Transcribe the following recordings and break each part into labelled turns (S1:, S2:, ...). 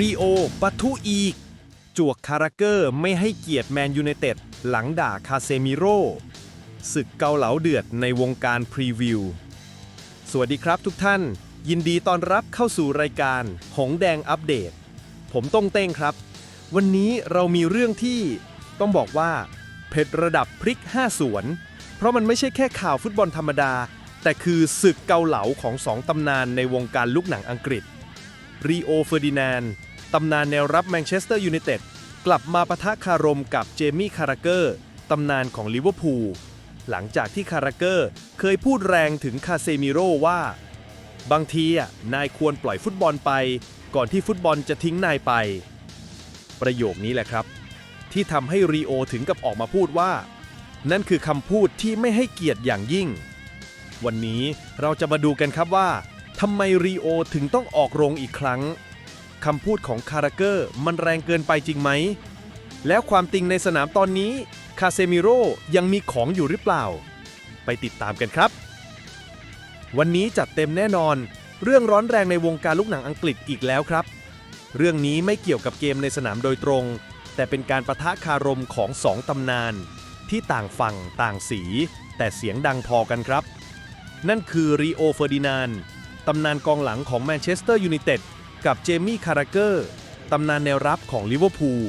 S1: รีโอปะทุอีก จวกคาราเกอร์ไม่ให้เกียรติแมนยูไนเต็ดหลังด่าคาเซมิโร่ศึกเกาเหลาเดือดในวงการพรีวิว สวัสดีครับทุกท่าน ยินดีต้อนรับเข้าสู่รายการ หงแดงอัปเดต ผมต้งเต้งครับ วันนี้เรามีเรื่องที่ต้องบอกว่า เผ็ดระดับพริก 5 สวน เพราะมันไม่ใช่แค่ข่าวฟุตบอลธรรมดา แต่คือศึกเกาเหลาของสองตำนานในวงการลูกหนังอังกฤษ รีโอเฟอร์ดินานด์ตำนานแนวรับแมนเชสเตอร์ยูไนเต็ดกลับมาปะทะคารมกับเจมี่คาราเกอร์ตำนานของลิเวอร์พูลหลังจากที่คาราเกอร์เคยพูดแรงถึงคาเซมิโร่ว่า บางทีอะนายควรปล่อยฟุตบอลไป ก่อนที่ฟุตบอลจะทิ้งนายไป ประโยคนี้แหละครับ ที่ทำให้รีโอถึงกับออกมาพูดว่า นั่นคือคำพูดที่ไม่ให้เกียรติอย่างยิ่ง วันนี้เราจะมาดูกันครับว่า ทำไมรีโอถึงต้องออกโรงอีกครั้งคำพูดของคาราเกอร์มันแรงเกินไปจริงไหม แล้วความติงในสนามตอนนี้คาเซมิโร่ยังมีของอยู่หรือเปล่า ไปติดตามกันครับ วันนี้จัดเต็มแน่นอน เรื่องร้อนแรงในวงการลูกหนังอังกฤษอีกแล้วครับ เรื่องนี้ไม่เกี่ยวกับเกมในสนามโดยตรง แต่เป็นการประทะคารมของสองตำนาน ที่ต่างฝั่งต่างสี แต่เสียงดังพอกันครับ นั่นคือรีโอเฟอร์ดินานด์ ตำนานกองหลังของแมนเชสเตอร์ยูไนเต็ดกับเจมี่คาราเกอร์ตำนานแนวรับของลิเวอร์พูล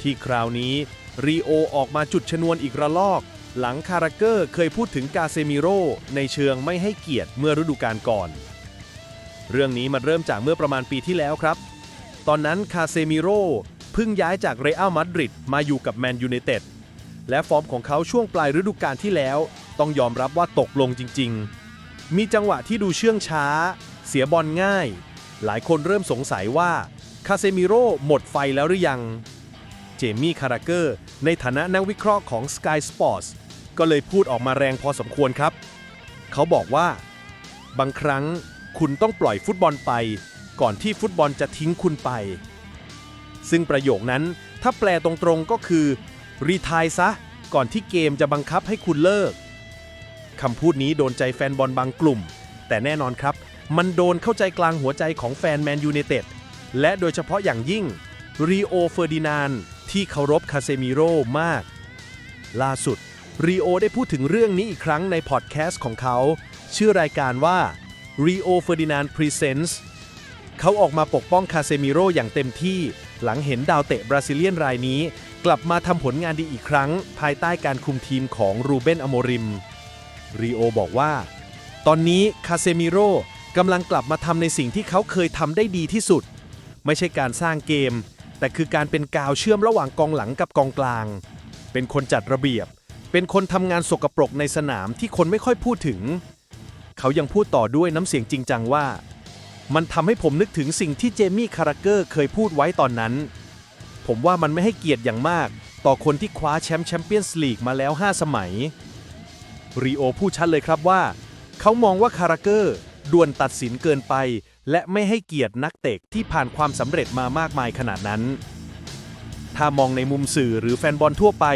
S1: ที่คราวนี้รีโอออกมาจุดชนวนอีกระลอก หลังคาราเกอร์เคยพูดถึงกาเซมิโร่ในเชิงไม่ให้เกียรติเมื่อฤดูกาลก่อน เรื่องนี้มันเริ่มจากเมื่อประมาณปีที่แล้วครับ ตอนนั้นคาเซมิโร่เพิ่งย้ายจากเรอัลมาดริดมาอยู่กับแมนยูไนเต็ดและฟอร์มของเขาช่วงปลายฤดูกาลที่แล้ว ต้องยอมรับว่าตกลงจริง ๆ มีจังหวะที่ดูเชื่องช้า เสียบอลง่าย หลายคนเริ่มสงสัยว่าคาเซมิโร่หมดไฟแล้วหรือยัง เจมี่คาราเกอร์ ในฐานะนักวิเคราะห์ของ Sky Sports ก็เลยพูดออกมาแรงพอสมควรครับ เขาบอกว่า บางครั้งคุณต้องปล่อยฟุตบอลไป ก่อนที่ฟุตบอลจะทิ้งคุณไป ซึ่งประโยคนั้นถ้าแปลตรงๆก็คือรีทายซะ ก่อนที่เกมจะบังคับให้คุณเลิก คำพูดนี้โดนใจแฟนบอลบางกลุ่ม แต่แน่นอนครับ มันโดนเข้าใจกลางหัวใจของแฟนแมนยูไนเต็ดและโดยเฉพาะอย่างยิ่งรีโอเฟอร์ดินานที่เคารพคาเซมิโร่มาก ล่าสุดรีโอได้พูดถึงเรื่องนี้อีกครั้งในพอดแคสต์ของเขา ชื่อรายการว่า Rio Ferdinand Presents เขาออกมาปกป้องคาเซมิโร่อย่างเต็มที่หลังเห็นดาวเตะบราซิเลียนรายนี้ กลับมาทำผลงานดีอีกครั้ง ภายใต้การคุมทีมของรูเบนอโมริม รีโอบอกว่า ตอนนี้คาเซมิโร่กำลังกลับมาทำในสิ่งที่เขาเคยทำได้ดีที่สุด ไม่ใช่การสร้างเกม แต่คือการเป็นกาวเชื่อมระหว่างกองหลังกับกองกลาง เป็นคนจัดระเบียบ เป็นคนทำงานสกปรกในสนามที่คนไม่ค่อยพูดถึง เขายังพูดต่อด้วยน้ำเสียงจริงจังว่า มันทำให้ผมนึกถึงสิ่งที่เจมี่คาราเกอร์เคยพูดไว้ตอนนั้น ผมว่ามันไม่ให้เกียรติอย่างมาก ต่อคนที่คว้าแชมป์แชมเปี้ยนส์ลีกมาแล้ว 5 สมัย รีโอพูดชัดเลยครับว่า เขามองว่าคาราเกอร์ด่วนตัดสินเกินไป และไม่ให้เกียรตินักเตะที่ผ่านความสำเร็จมามากมายขนาดนั้น ถ้ามองในมุมสื่อหรือแฟนบอลทั่วไป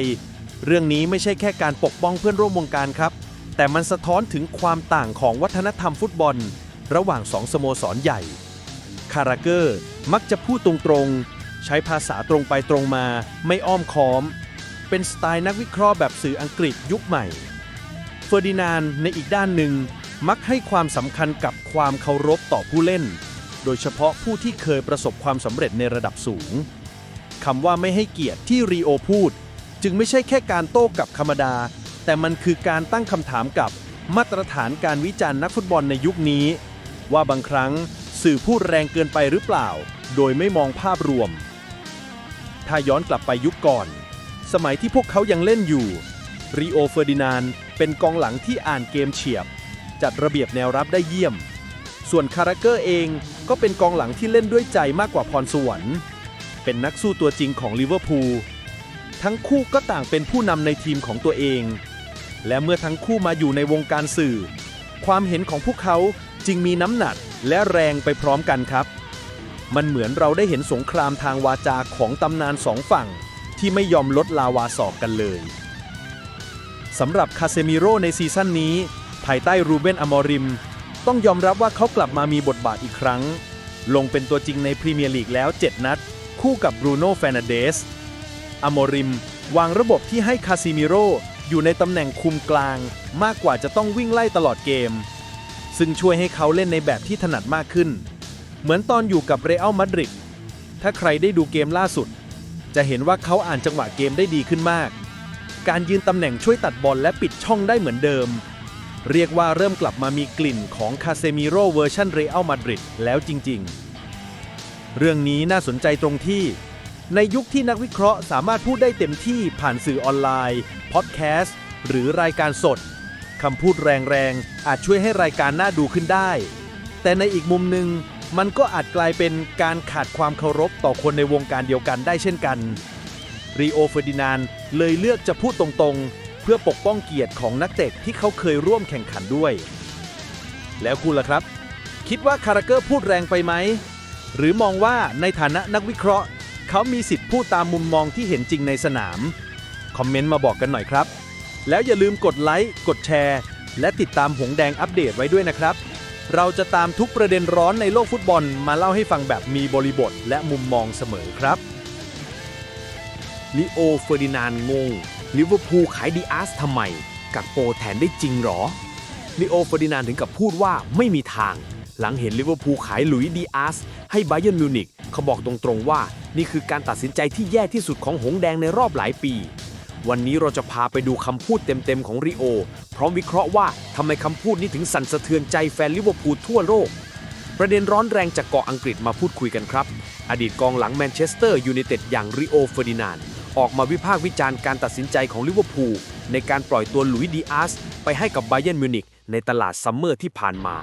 S1: เรื่องนี้ไม่ใช่แค่การปกป้องเพื่อนร่วมวงการครับ แต่มันสะท้อนถึงความต่างของวัฒนธรรมฟุตบอล ระหว่างสองสโมสรใหญ่ คาราเกอร์มักจะพูดตรงๆ ใช้ภาษาตรงไปตรงมา ไม่อ้อมค้อม เป็นสไตล์นักวิเคราะห์แบบสื่ออังกฤษยุคใหม่ ฟอร์ดินานในอีกด้านหนึ่ง มักให้ความสำคัญกับความเคารพต่อผู้เล่น โดยเฉพาะผู้ที่เคยประสบความสำเร็จในระดับสูงคำว่าไม่ให้เกียรติที่รีโอพูด จึงไม่ใช่แค่การโต้กับธรรมดา แต่มันคือการตั้งคำถามกับมาตรฐานการวิจารณ์นักฟุตบอลในยุคนี้ ว่าบางครั้งสื่อพูดแรงเกินไปหรือเปล่า โดยไม่มองภาพรวม ถ้าย้อนกลับไปยุคก่อน สมัยที่พวกเขายังเล่นอยู่ริโอเฟอร์ดินานด์ เป็นกองหลังที่อ่านเกมเฉียบ จัดระเบียบแนวรับได้เยี่ยม ส่วนคาราเกอร์เองก็เป็นกองหลังที่เล่นด้วยใจมากกว่าพรสวรรค์เป็นนักสู้ตัวจริงของลิเวอร์พูลทั้งคู่ก็ต่างเป็นผู้นำในทีมของตัวเอง และเมื่อทั้งคู่มาอยู่ในวงการสื่อ ความเห็นของพวกเขาจึงมีน้ำหนักและแรงไปพร้อมกันครับ มันเหมือนเราได้เห็นสงครามทางวาจาของตำนานสองฝั่ง ที่ไม่ยอมลดลาวาสอกกันเลย สำหรับคาเซมิโรในซีซั่นนี้ ภายใต้รูเบนอมอริม ต้องยอมรับว่าเขากลับมามีบทบาทอีกครั้ง
S2: ลงเป็นตัวจริงในพรีเมียร์ลีกแล้ว 7 นัด คู่กับบรูโน่แฟนันเดสอโมริม วางระบบที่ให้คาซิมิโรอยู่ในตำแหน่งคุมกลาง มากกว่าจะต้องวิ่งไล่ตลอดเกม ซึ่งช่วยให้เขาเล่นในแบบที่ถนัดมากขึ้น เหมือนตอนอยู่กับเรอัลมาดริดถ้าใครได้ดูเกมล่าสุด จะเห็นว่าเขาอ่านจังหวะเกมได้ดีขึ้นมาก การยืนตำแหน่งช่วยตัดบอลและปิดช่องได้เหมือนเดิม เรียกว่าเริ่มกลับมามีกลิ่นของคาเซมิโร่เวอร์ชันเรอัลมาดริดแล้วจริง ๆ เรื่องนี้น่าสนใจตรงที่ ในยุคที่นักวิเคราะห์สามารถพูดได้เต็มที่ผ่านสื่อออนไลน์ พอดแคสต์ หรือรายการสดคำพูดแรงๆ อาจช่วยให้รายการน่าดูขึ้นได้ แต่ในอีกมุมหนึ่งมันก็อาจกลายเป็นการขาดความเคารพต่อคนในวงการเดียวกันได้เช่นกัน รีโอเฟอร์ดินานเลยเลือกจะพูดตรงๆ เพื่อปกป้องเกียรติของนักเตะที่เขาเคยร่วมแข่งขันด้วย แล้วคุณล่ะครับ คิดว่าคาราเกอร์พูดแรงไปไหม หรือมองว่าในฐานะนักวิเคราะห์ เขามีสิทธิ์พูดตามมุมมองที่เห็นจริงในสนาม คอมเมนต์มาบอกกันหน่อยครับ แล้วอย่าลืมกดไลค์กดแชร์ และติดตามหงแดงอัปเดตไว้ด้วยนะครับเราจะตามทุกประเด็นร้อนในโลกฟุตบอลมาเล่าให้ฟังแบบมีบริบทและมุมมองเสมอครับ
S1: ลิโอเฟอร์ดินานงงลิเวอร์พูลขายดีอาร์สทำไม กักโปแทนได้จริงหรอลิโอเฟอร์ดินานถึงกับพูดว่าไม่มีทาง หลังเห็นลิเวอร์พูลขายหลุยส์ดีอาร์สให้ไบเยนมิวนิกเขาบอกตรงๆว่า นี่คือการตัดสินใจที่แย่ที่สุดของหงแดงในรอบหลายปี วันนี้เราจะพาไปดูคำพูดเต็มๆของริโอ พร้อมวิเคราะห์ว่าทำไมคำพูดนี้ถึงสั่นสะเทือนใจแฟนลิเวอร์พูลทั่วโลกประเด็นร้อนแรงจากเกาะอังกฤษมาพูดคุยกันครับ อดีตกองหลังแมนเชสเตอร์ยูไนเต็ดอย่างริโอเฟอร์ดินานด์ ออกมาวิพากษ์วิจารณ์การตัดสินใจของลิเวอร์พูลในการปล่อยตัวหลุยส์ดีอาร์สไปให้กับไบเยนมิวนิกในตลาดซัมเมอร์ที่ผ่านมา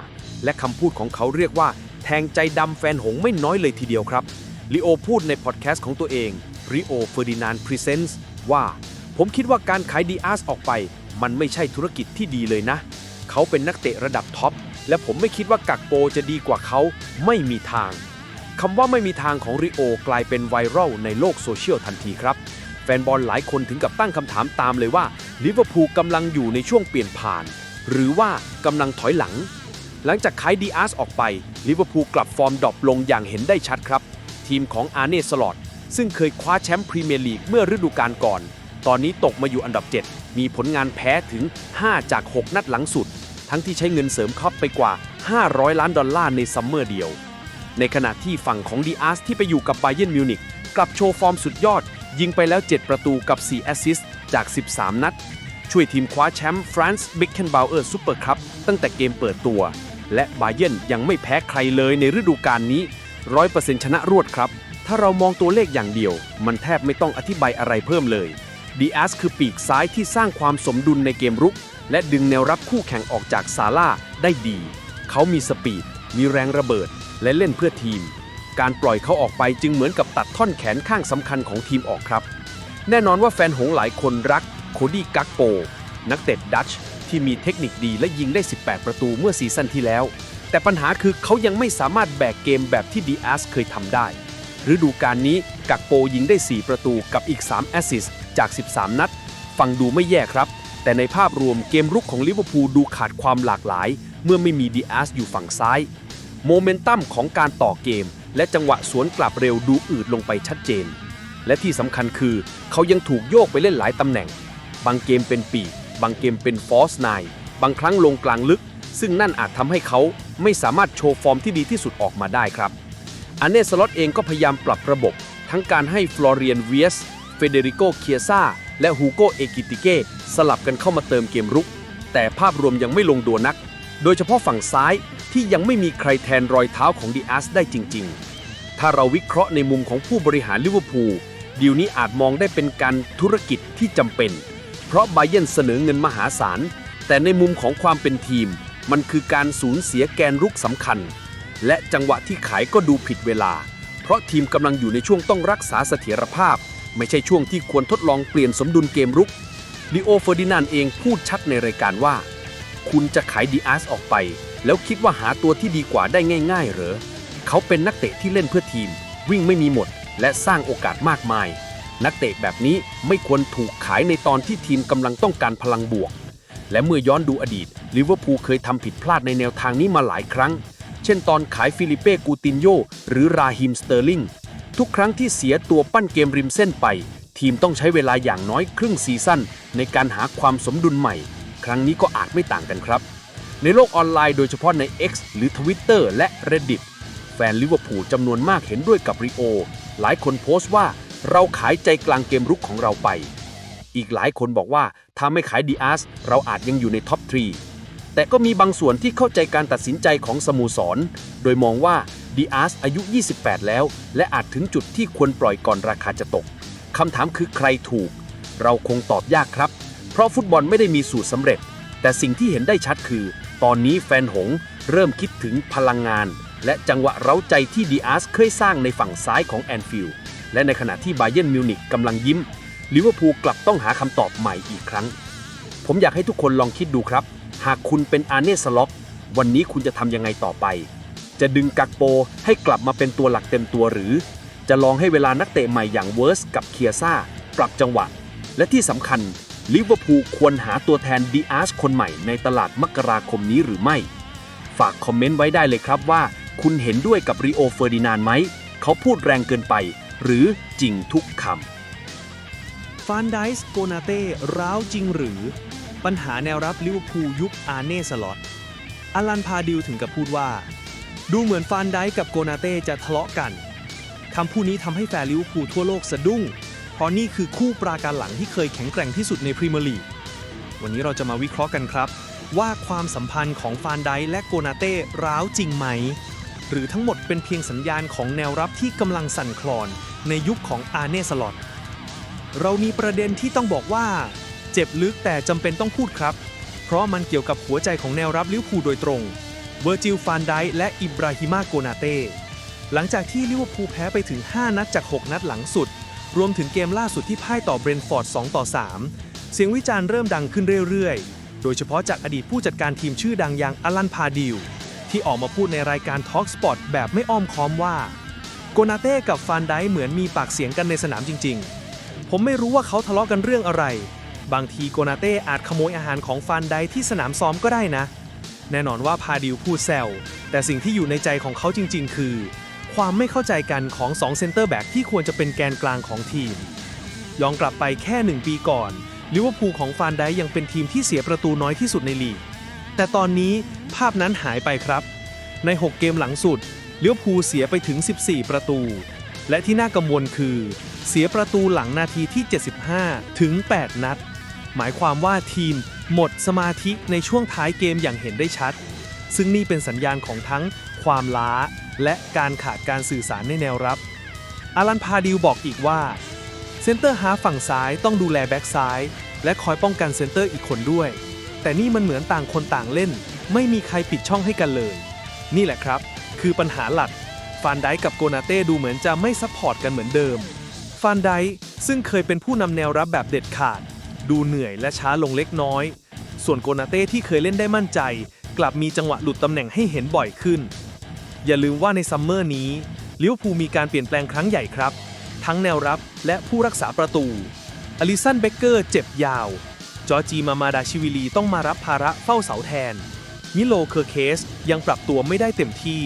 S1: และคำพูดของเขาเรียกว่า แทงใจดำแฟนหงไม่น้อยเลยทีเดียวครับลิโอพูดในพอดแคสต์ของตัวเองริโอเฟอร์ดินานพรีเซนส์ว่า ผมคิดว่าการขายดีอาร์สออกไป มันไม่ใช่ธุรกิจที่ดีเลยนะ เขาเป็นนักเตะระดับท็อปและผมไม่คิดว่ากักโปจะดีกว่าเขาไม่มีทางคำว่าไม่มีทางของริโอกลายเป็นไวรัลในโลกโซเชียลทันทีครับ แฟนบอลหลายคนถึงกับตั้งคำถามตามเลยว่าลิเวอร์พูลกำลังอยู่ในช่วงเปลี่ยนผ่าน หรือว่ากำลังถอยหลัง หลังจากขายดีอาร์สออกไปลิเวอร์พูลกลับฟอร์มดรอปลงอย่างเห็นได้ชัดครับ ทีมของอาร์เน่สลอตซึ่งเคยคว้าแชมป์พรีเมียร์ลีกเมื่อฤดูกาลก่อน ตอนนี้ตกมาอยู่อันดับ 7 มีผลงานแพ้ถึง 5 จาก 6 นัดหลังสุด ทั้งที่ใช้เงินเสริมครอบไปกว่า 500 ล้านดอลลาร์ในซัมเมอร์เดียว ในขณะที่ฝั่งของดีอาร์สที่ไปอยู่กับไบเยนมิวนิกกลับโชว์ฟอร์มสุดยอด ยิงไปแล้ว 7 ประตูกับ 4 แอสซิสต์จาก 13 นัด ช่วยทีมคว้าแชมป์ฟรานซ์บิกเคนบาวเออร์ซูเปอร์คัพตั้งแต่เกมเปิดตัว และไบเย r n ยังไม่แพ้ใครเลยในฤดูกาลนี้ 100%ชนะรวดครับ ถ้าเรามองตัวเลขอย่างเดียว มันแทบไม่ต้องอธิบายอะไรเพิ่มเลยดีอาสคือปีกซ้ายที่สร้างความสมดุลในเกมรุก และดึงแนวรับคู่แข่งออกจากซาร่าได้ดี เขามีสปีด มีแรงระเบิด และเล่นเพื่อทีม การปล่อยเขาออกไปจึงเหมือนกับตัดท่อนแขนข้างสำคัญของทีมออกครับ แน่นอนว่าแฟนหงหลายคนรักโคดี้กักโป นักเตะดัตช์ที่มีเทคนิคดีและยิงได้ 18 ประตูเมื่อซีซั่นที่แล้ว แต่ปัญหาคือเขายังไม่สามารถแบกเกมแบบที่ดีอาสเคยทำได้ฤดูกาลนี้กักโปยิงได้ 4 ประตูกับอีก 3 แอสซิสจาก 13 นัด ฟังดูไม่แย่ครับ แต่ในภาพรวมเกมรุกของลิเวอร์พูลดูขาดความหลากหลาย เมื่อไม่มีดีอาสอยู่ฝั่งซ้าย โมเมนตัมของการต่อเกม และจังหวะสวนกลับเร็วดูอืดลงไปชัดเจน และที่สำคัญคือเขายังถูกโยกไปเล่นหลายตำแหน่ง บางเกมเป็นปีกบางเกมเป็นฟอสไนบางครั้งลงกลางลึก ซึ่งนั่นอาจทำให้เขาไม่สามารถโชว์ฟอร์มที่ดีที่สุดออกมาได้ครับอันเนสล็อตเองก็พยายามปรับระบบ ทั้งการให้ฟลอเรียนเวียสเฟเดริโกเคียซาและฮูโกเอกิติเกสลับกันเข้ามาเติมเกมรุก แต่ภาพรวมยังไม่ลงตัวนัก โดยเฉพาะฝั่งซ้ายที่ยังไม่มีใครแทนรอยเท้าของดีอาสได้จริง ๆ ถ้าเราวิเคราะห์ในมุมของผู้บริหารลิเวอร์พูลดีลนี้อาจมองได้เป็นการธุรกิจที่จำเป็น เพราะไบเยนเสนอเงินมหาศาล แต่ในมุมของความเป็นทีม มันคือการสูญเสียแกนรุกสำคัญ และจังหวะที่ขายก็ดูผิดเวลา เพราะทีมกำลังอยู่ในช่วงต้องรักษาเสถียรภาพ ไม่ใช่ช่วงที่ควรทดลองเปลี่ยนสมดุลเกมรุกลิโอเฟอร์ดินานเองพูดชัดในรายการว่า คุณจะขายดีอาร์สออกไป แล้วคิดว่าหาตัวที่ดีกว่าได้ง่าย ๆ เหรอ เขาเป็นนักเตะที่เล่นเพื่อทีม วิ่งไม่มีหมด และสร้างโอกาสมากมาย นักเตะแบบนี้ไม่ควรถูกขายในตอนที่ทีมกำลังต้องการพลังบวก และเมื่อย้อนดูอดีตลิเวอร์พูลเคยทำผิดพลาดในแนวทางนี้มาหลายครั้ง เช่นตอนขายฟิลิเป้กูตินโยหรือราฮิมสเตอร์ลิงทุกครั้งที่เสียตัวปั้นเกมริมเส้นไป ทีมต้องใช้เวลาอย่างน้อยครึ่งซีซั่นในการหาความสมดุลใหม่ ครั้งนี้ก็อาจไม่ต่างกันครับ ในโลกออนไลน์โดยเฉพาะใน X หรือ Twitter และ Reddit แฟนลิเวอร์พูลจำนวนมากเห็นด้วยกับริโอ หลายคนโพสต์ว่าเราขายใจกลางเกมรุกของเราไป อีกหลายคนบอกว่าถ้าไม่ขายดีอาร์สเราอาจยังอยู่ในท็อปทรีแต่ก็มีบางส่วนที่เข้าใจการตัดสินใจของสโมสร โดยมองว่าดีอาร์สอายุ 28 แล้ว และอาจถึงจุดที่ควรปล่อยก่อนราคาจะตกคำถามคือใครถูก เราคงตอบยากครับ ราะฟุตบอลไม่ได้มีสูตรสำเร็จ แต่สิ่งที่เห็นได้ชัดคือ ตอนนี้แฟนหงเริ่มคิดถึงพลังงาน และจังหวะเร้าใจที่ดีอาร์สเคยสร้างในฝั่งซ้ายของแอนฟิลด์และในขณะที่บาเยนมิวนิกกำลังยิ้มลิเวอร์พูลกลับต้องหาคำตอบใหม่อีกครั้ง ผมอยากให้ทุกคนลองคิดดูครับ หากคุณเป็นอาร์เน่สล็อกวันนี้คุณจะทำยังไงต่อไป จะดึงกักโปให้กลับมาเป็นตัวหลักเต็มตัวหรือ จะลองให้เวลานักเตะใหม่อย่างเวิร์สกับเคียซ่าปรับจังหวะ และที่สำคัญ ลิเวอร์พูลควรหาตัวแทนดีอาร์สคนใหม่ในตลาดมกราคมนี้หรือไม่ ฝากคอมเมนต์ไว้ได้เลยครับว่า คุณเห็นด้วยกับริโอเฟอร์ดินานไหม เขาพูดแรงเกินไป หรือจริงทุกคำ
S2: ฟานไดส์โกนาเต้ร้าวจริงหรือ ปัญหาแนวรับลิเวอร์พูลยุคอาร์เน่สล็อตอลันพาดิวถึงกับพูดว่า ดูเหมือนฟานไดส์กับโกนาเต้จะทะเลาะกันคำพูดนี้ทำให้แฟนลิเวอร์พูลทั่วโลกสะดุ้ง ราะนี่คือคู่ปราการหลังที่เคยแข็งแกร่งที่สุดในพรีเมียร์ลีก วันนี้เราจะมาวิเคราะห์กันครับ ว่าความสัมพันธ์ของฟานไดและโกนาเต้ร้าวจริงไหม หรือทั้งหมดเป็นเพียงสัญญาณของแนวรับที่กำลังสั่นคลอน ในยุคของอาเน่สลอตเรามีประเด็นที่ต้องบอกว่า เจ็บลึกแต่จำเป็นต้องพูดครับ เพราะมันเกี่ยวกับหัวใจของแนวรับลิเวอร์พูลโดยตรงเวอร์จิลฟานไดและอิบราฮิมาโกนาเต้หลังจากที่ลิเวอร์พูลแพ้ไปถึง 5 นัดจาก 6 นัดหลังสุด รวมถึงเกมล่าสุดที่พ่ายต่อเบรนฟอร์ด 2 ต่อ 3 เสียงวิจารณ์เริ่มดังขึ้นเรื่อยๆ โดยเฉพาะจากอดีตผู้จัดการทีมชื่อดังอย่างอลันพาดิวที่ออกมาพูดในรายการ Talk Sport แบบไม่อ้อมค้อมว่า โกนาเต้กับฟานไดเหมือนมีปากเสียงกันในสนามจริง ๆ ผมไม่รู้ว่าเขาทะเลาะกันเรื่องอะไร บางทีโกนาเต้อาจขโมยอาหารของฟานไดที่สนามซ้อมก็ได้นะ แน่นอนว่าพาดิวพูดแซวแต่สิ่งที่อยู่ในใจของเขาจริง ๆ คือ ความไม่เข้าใจกันของ2เซนเตอร์แบ็กที่ควรจะเป็นแกนกลางของทีม ย้อนกลับไปแค่ 1 ปีก่อนลิเวอร์พูลของฟานไดยังเป็นทีมที่เสียประตูน้อยที่สุดในลีก แต่ตอนนี้ภาพนั้นหายไปครับ ใน 6 เกมหลังสุดลิเวอร์พูลเสียไปถึง 14 ประตู และที่น่ากังวลคือ เสียประตูหลังนาทีที่ 75 ถึง 8 นัด หมายความว่าทีมหมดสมาธิในช่วงท้ายเกมอย่างเห็นได้ชัด ซึ่งนี่เป็นสัญญาณของทั้งความล้าและการขาดการสื่อสารในแนวรับ อารันพาดิวบอกอีกว่า เซนเตอร์ฮาฝั่งซ้ายต้องดูแลแบ็กซ้าย และคอยป้องกันเซนเตอร์อีกคนด้วย แต่นี่มันเหมือนต่างคนต่างเล่น ไม่มีใครปิดช่องให้กันเลย นี่แหละครับ คือปัญหาหลัก ฟานไดกับโกนาเต้ดูเหมือนจะไม่ซัพพอร์ตกันเหมือนเดิม ฟานไดซึ่งเคยเป็นผู้นำแนวรับแบบเด็ดขาด ดูเหนื่อยและช้าลงเล็กน้อย ส่วนโกนาเต้ที่เคยเล่นได้มั่นใจ กลับมีจังหวะหลุดตำแหน่งให้เห็นบ่อยขึ้น อย่าลืมว่าในซัมเมอร์นี้ลิเวอร์พูลมีการเปลี่ยนแปลงครั้งใหญ่ครับ ทั้งแนวรับและผู้รักษาประตูอลิสันเบเกอร์เจ็บยาว จอจีมามาดาชิวิลีต้องมารับภาระเฝ้าเสาแทนนิโลเคอร์เคสยังปรับตัวไม่ได้เต็มที่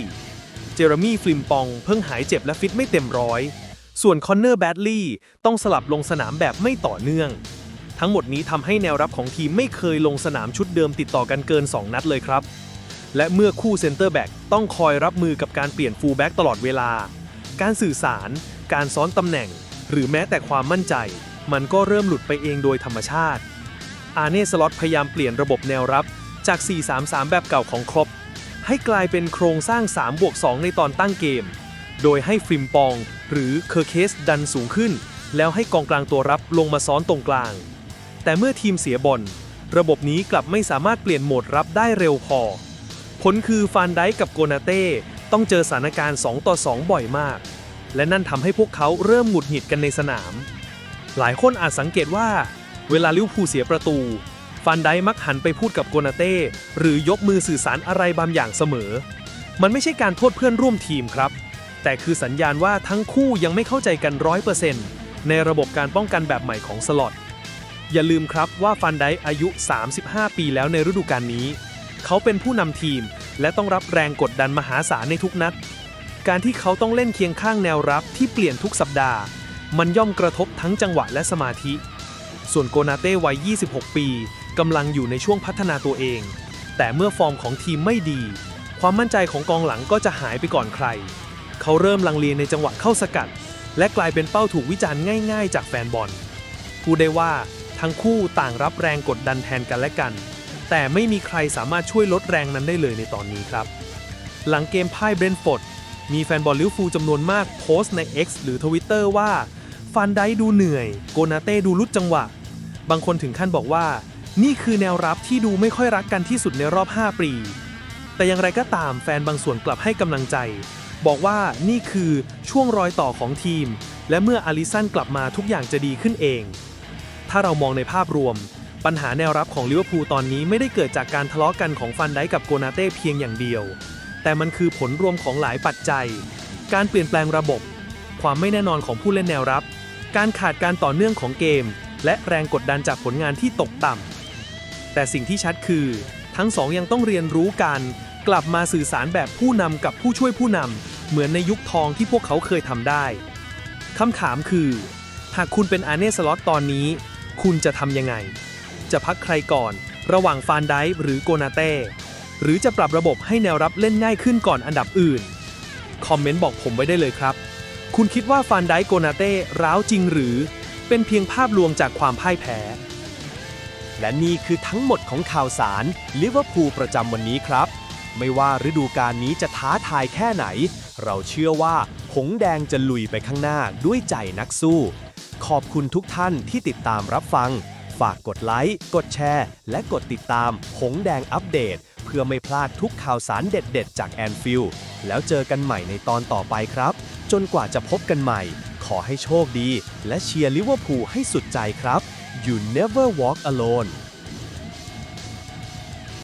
S2: เจอร์มี่ฟลิมปองเพิ่งหายเจ็บและฟิตไม่เต็มร้อย ส่วนคอนเนอร์แบดลีย์ต้องสลับลงสนามแบบไม่ต่อเนื่อง ทั้งหมดนี้ทำให้แนวรับของทีมไม่เคยลงสนามชุดเดิมติดต่อกันเกิน 2 นัดเลยครับ และเมื่อคู่เซนเตอร์แบ็กต้องคอยรับมือกับการเปลี่ยนฟูลแบ็กตลอดเวลา การสื่อสาร การซ้อนตำแหน่ง หรือแม้แต่ความมั่นใจ มันก็เริ่มหลุดไปเองโดยธรรมชาติ อาเน่สล็อตพยายามเปลี่ยนระบบแนวรับจาก 4-3-3 แบบเก่าของครบ ให้กลายเป็นโครงสร้าง 3 บวก 2 ในตอนตั้งเกม โดยให้ฟริมปอง หรือเคอร์เคสดันสูงขึ้น แล้วให้กองกลางตัวรับลงมาซ้อนตรงกลาง แต่เมื่อทีมเสียบอลระบบนี้กลับไม่สามารถเปลี่ยนโหมดรับได้เร็วพอ ผลคือฟานไดกับโกนาเต้ต้องเจอสถานการณ์ 2 ต่อ 2 บ่อยมาก และนั่นทำให้พวกเขาเริ่มหงุดหงิดกันในสนาม หลายคนอาจสังเกตว่า เวลาลิวพูเสียประตู ฟานไดมักหันไปพูดกับโกนาเต้หรือยกมือสื่อสารอะไรบางอย่างเสมอ มันไม่ใช่การโทษเพื่อนร่วมทีมครับ แต่คือสัญญาณว่าทั้งคู่ยังไม่เข้าใจกันร้อยเปอร์เซ็นต์ในระบบการป้องกันแบบใหม่ของสล็อตอย่าลืมครับว่าฟันไดอายุ 35 ปีแล้วในฤดูกาลนี้ เขาเป็นผู้นำทีม และต้องรับแรงกดดันมหาศาลในทุกนัด การที่เขาต้องเล่นเคียงข้างแนวรับที่เปลี่ยนทุกสัปดาห์ มันย่อมกระทบทั้งจังหวะและสมาธิ ส่วนโกนาเต้วัย 26 ปีกำลังอยู่ในช่วงพัฒนาตัวเอง แต่เมื่อฟอร์มของทีมไม่ดี ความมั่นใจของกองหลังก็จะหายไปก่อนใคร เขาเริ่มลังเลในจังหวะเข้าสกัด และกลายเป็นเป้าถูกวิจารณ์ง่าย ๆ จากแฟนบอลพูดได้ว่าทั้งคู่ต่างรับแรงกดดันแทนกันและกัน แต่ไม่มีใครสามารถช่วยลดแรงนั้นได้เลยในตอนนี้ครับ หลังเกมพ่ายเบรนท์ฟอร์ดมีแฟนบอลลิเวอร์พูลจำนวนมากโพสต์ใน X หรือ Twitter ว่าฟันไดดูเหนื่อย โกนาเต้ดูลุดจังหวะ บางคนถึงขั้นบอกว่า นี่คือแนวรับที่ดูไม่ค่อยรักกันที่สุดในรอบ 5 ปี แต่อย่างไรก็ตามแฟนบางส่วนกลับให้กำลังใจ บอกว่านี่คือช่วงรอยต่อของทีม และเมื่ออาริสันกลับมาทุกอย่างจะดีขึ้นเอง ถ้าเรามองในภาพรวม ปัญหาแนวรับของลิเวอร์พูลตอนนี้ไม่ได้เกิดจากการทะเลาะกันของฟันไดกับโกนาเต้เพียงอย่างเดียว แต่มันคือผลรวมของหลายปัจจัย การเปลี่ยนแปลงระบบ ความไม่แน่นอนของผู้เล่นแนวรับ การขาดการต่อเนื่องของเกม และแรงกดดันจากผลงานที่ตกต่ำแต่สิ่งที่ชัดคือ ทั้งสองยังต้องเรียนรู้กัน กลับมาสื่อสารแบบผู้นำกับผู้ช่วยผู้นำเหมือนในยุคทองที่พวกเขาเคยทำได้คำถามคือ หากคุณเป็นอาเน่สล็อตตอนนี้ คุณจะทำยังไง จะพักใครก่อน ระหว่างฟานไดหรือโกนาเต้ หรือจะปรับระบบให้แนวรับเล่นง่ายขึ้นก่อนอันดับอื่น คอมเมนต์บอกผมไว้ได้เลยครับ คุณคิดว่าฟานไดโกนาเต้ร้าวจริงหรือ เป็นเพียงภาพลวงจากความพ่ายแพ้
S1: และนี่คือทั้งหมดของข่าวสารลิเวอร์พูลประจำวันนี้ครับ ไม่ว่าฤดูกาลนี้จะท้าทายแค่ไหน เราเชื่อว่าหงแดงจะลุยไปข้างหน้าด้วยใจนักสู้ ขอบคุณทุกท่านที่ติดตามรับฟัง ฝากกดไลค์ กดแชร์ และกดติดตาม หงแดงอัปเดต เพื่อไม่พลาดทุกข่าวสารเด็ด ๆ จากแอนฟิลแล้วเจอกันใหม่ในตอนต่อไปครับ จนกว่าจะพบกันใหม่ ขอให้โชคดี และเชียร์ลิเวอร์พูลให้สุดใจครับ You never walk alone